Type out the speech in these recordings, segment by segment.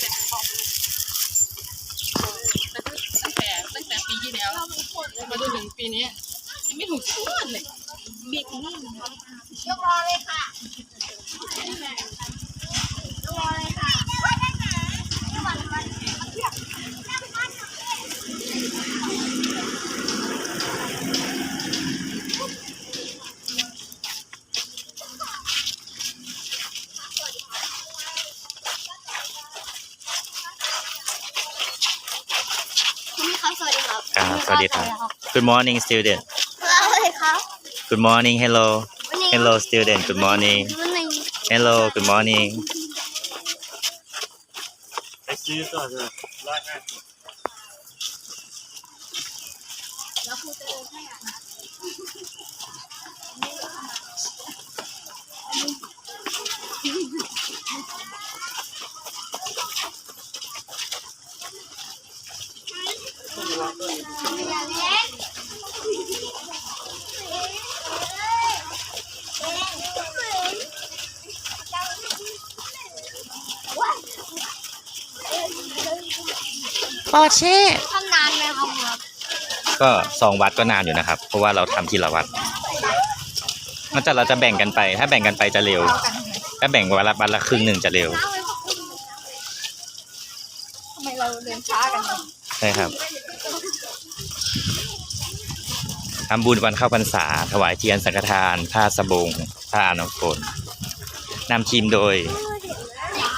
ได้เลยพอมือตั้งแต่ตั้งแต่ปีที่แล้วมาจนถึงปีนี้ยังไม่ถูกทุกวันเลยเบียดนี่ยกรอเลยค่ะ สวัสดีครับ Good morning student สวัสดีครับ Good morning hello วันนี้ hello student Good morning วันนี้ hello Good morning ไปซื้อก่อนเลยร้อยห้าสิบ แล้วครูจะเดินให้อ่ะ ปอเช่ทำนานไหมครับครับก็สองวัดก็นานอยู่นะครับ เพราะว่าเราทำทีละวัดมันจะเราจะแบ่งกันไป ถ้าแบ่งกันไปจะเร็ว ถ้าแบ่งวันละวันละครึ่งหนึ่งจะเร็วทำไมเราเดินช้ากันเนี่ยใช่ครับทำบุญวันเข้าพรรษา ถวายเทียนสังฆทาน ผ้าสบงผ้าอนุฝนนำทีมโดย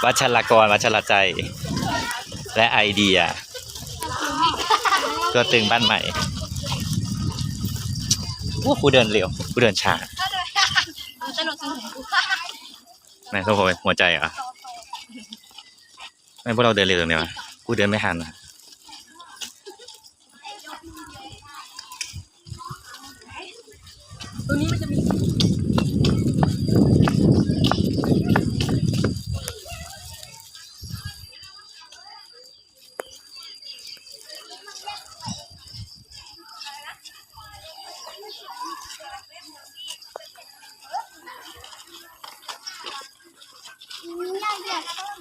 วัชรกรวัชรใจ และไอเดีย ตัวตึงบ้านใหม่ว่ากูเดินเร็วกูเดินช้าเอาตลกสนุกไหนโทรไปหัวใจเหรอไม่พวกเราเดินเร็วตรงเนี้ยวะกูเดินไม่ทันอะตรงนี้มันจะมี Yes.